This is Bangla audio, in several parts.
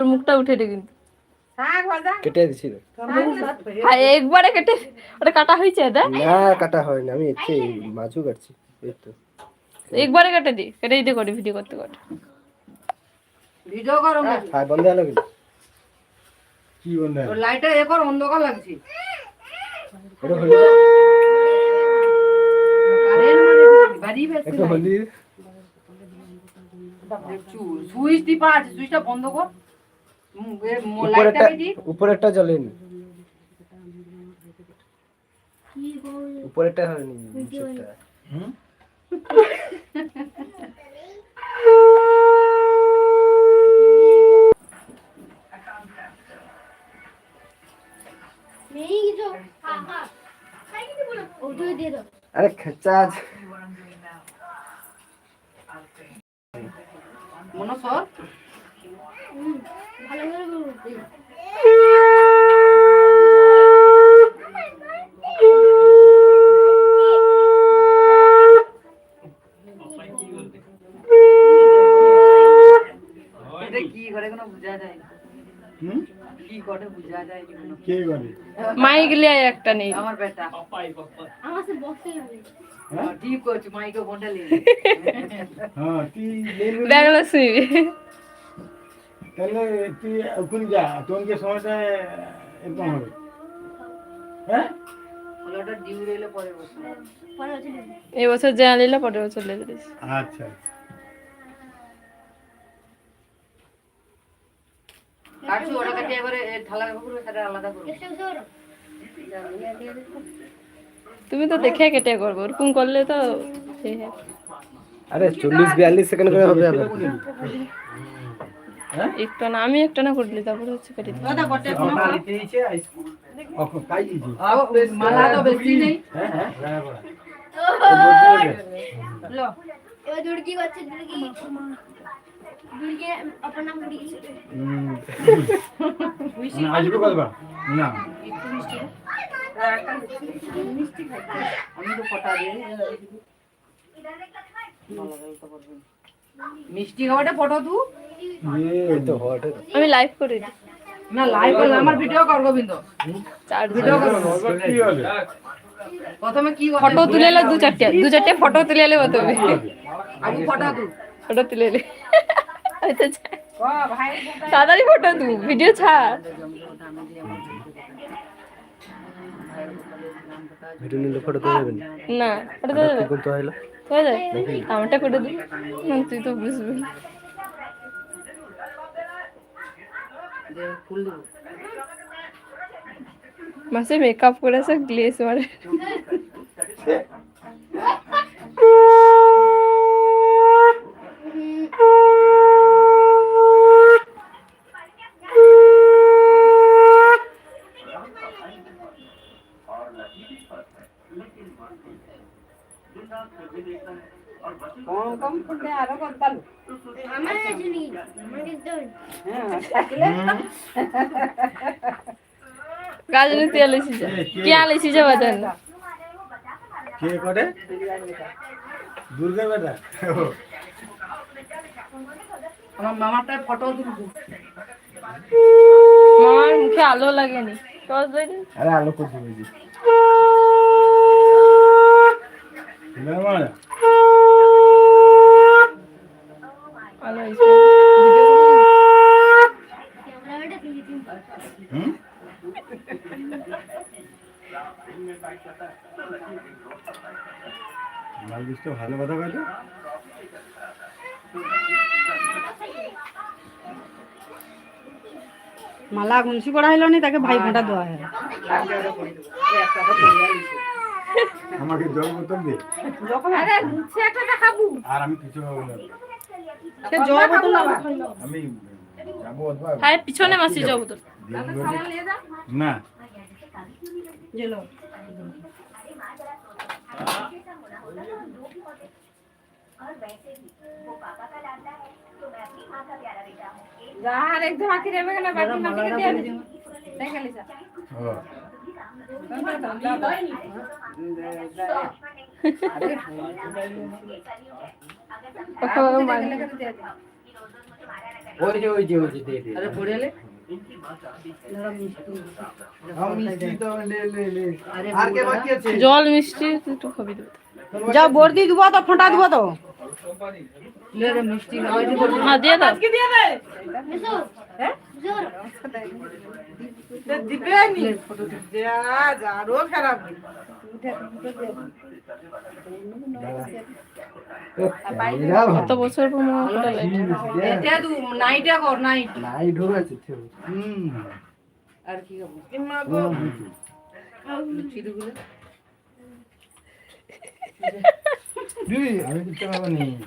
তোর মুখটা উঠে দে কিন্তু। কেটে দিছি। আর একবারে কেটে ওটা কাটা হয়েছে এটা? না কাটা হয়নি। আমি এসে মাছও কাটছি এই তো। একবারে কেটে দি। কেটে দিতে করি ভিডিও করতে করতে। ভিডিও করো না হাই বন্ধ হলো কিন্তু। কি বন্ধু তোর লাইটটা এ কর অন্ধকার লাগছে। এটা হলি। মানে বাড়ি বেশি একটু হলি। সুইচ টিপা আছে সুইচটা বন্ধ কর। উপরেরটা উপরেরটা উপরেরটা হয়নি মনে যায় না হুম? কোনো। কে করে মাইক লিয়ে একটা নেই আমার বেটা হ্যাঁ ঠিক করছি মাইকে ফোনটা নিয়ে হ্যাঁ তুই লেনবে ব্যাগলা শুইবি তাহলে তুই ওখানে যা? তোমাকে সময়টা এরকম হবে? হ্যাঁ? যে আনিলে পরের বছর লেগে আচ্ছা। কাটছি ওটা কাটে এবারে এ ঢালা সেটা আলাদা করবে। তুমি তো দেখে কেটে করব ওরকম করলে তো আরে চল্লিশ বিয়াল্লিশ সেকেন্ড করে হবে। একটু না আমি একটা না করলি তারপরে হচ্ছে কেটে দিই দাদা কটে কোনো ওকে কাই দিছি মালা তো বেশি নেই। হ্যাঁ হ্যাঁ লো। এবার দুর্গি করছে দুর্গি। দুর্গি আপনার নাম দুর্গি আসবে কতবার না আমি তো ফটা দিয়ে মিষ্টি খাওয়াটা ফটো তু? এই তো হট আমি লাইভ করে দিই। না লাইভ করলে আমার ভিডিও কর গোবিন্দ চার ভিডিও কর কি হবে প্রথমে কি ফটো তুলে এলে দু চারটে দু চারটে ফটো তুলে এলে হবে। আমি ফটো তু ফটো তুলে এলে। হয়তো যা- তাড়াতাড়ি ফটো তু ভিডিও ছাড়। ভিডিও নিলে ফটো তুলে না ফটো তো কি করতে হলো হয়ে যায় আমারটা করে দিই না, তুই তো বুঝবি। মাসে মেকআপ করেছে গ্লেস মারে। কম কম ফুলতে আরও করতাল আমার কাছে নেই আমার কাছে তো আলেছি যা কি আলেছি যা বাজার। কে করে? দুর্গা বেটা? আমার মামারটা ফটো তুলবো। মামার মুখে আলো লাগেনি। আরে আলো করতে হয়েছে ভালো কথা মালা গুনসি পড়া হইল নি তাকে ভাই ফোঁটা দেওয়া হয় আমাকে জল বোতল দে। আরে গুনছি একটা খাব আর আমি কিছু খাব না। আমি যাব হ্যাঁ পিছনে মাসি যাব তোর না। জেলো। যার একদম আখি রেবে গেল বাকি মাটিকে দিয়ে দেখ গেলি যা জল মিষ্টি, একটু খাবি যা বর্দি দিব, তো ফোঁটা দিব তো। মিষ্টি হ্যাঁ দিয়ে দাও। খারাপ কত বছর পর এটা নাইটা কর নাইট হুম। আর কি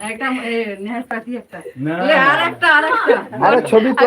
একটা নেহার পাতি একটা। আর একটা আর একটা। ছবি তো